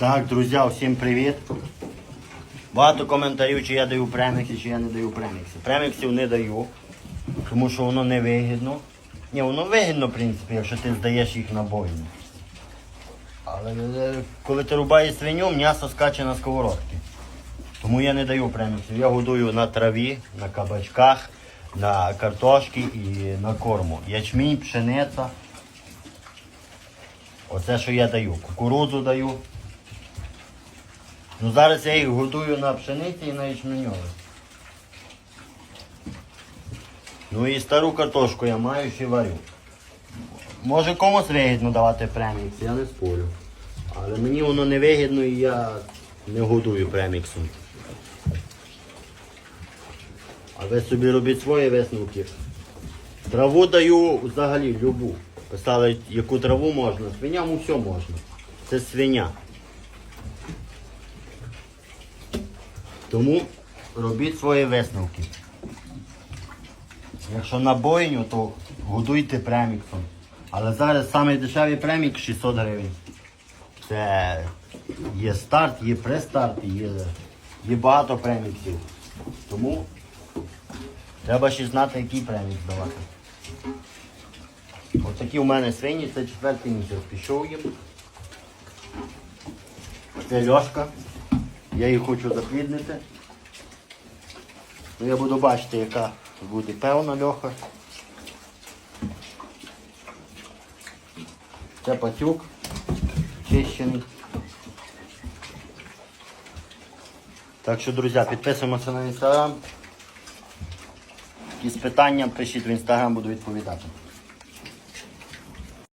Так, друзі, всім привіт. Багато коментарів, чи я даю премікси, чи я не даю премікси. Преміксів не даю, тому що воно не вигідно. Ні, воно вигідно, в принципі, якщо ти здаєш їх на бойню. Але е, коли ти рубаєш свиню, м'ясо скаче на сковородки. Тому я не даю преміксів. Я годую на траві, на кабачках, на картошки і на корму. Ячмінь, пшениця. Оце, що я даю. Кукурудзу даю. Ну зараз я їх годую на пшениці і на ячменьові. Ну і стару картошку я маю ще варю. Може комусь вигідно давати премікс, я не спорю. Але мені воно не вигідно і я не годую преміксом. А ви собі робіть свої висновки. Траву даю взагалі любу. Писали, яку траву можна. Свиням усе можна. Це свиня. Тому робіть свої висновки. Якщо на бойню, то годуйте преміксом. Але зараз самий дешевий премік 600 гривень. Це є старт, є престарт, є, є багато преміксів. Тому треба ще знати, який премікс давати. Ось такі у мене свині, це четвертий місяць пішов їм. Це льошка. Я її хочу запліднити. Ну, я буду бачити, яка буде певна льоха. Це патюк чищений. Так що, друзі, підписуємося на інстаграм. Якісь питання пишіть в інстаграм, буду відповідати.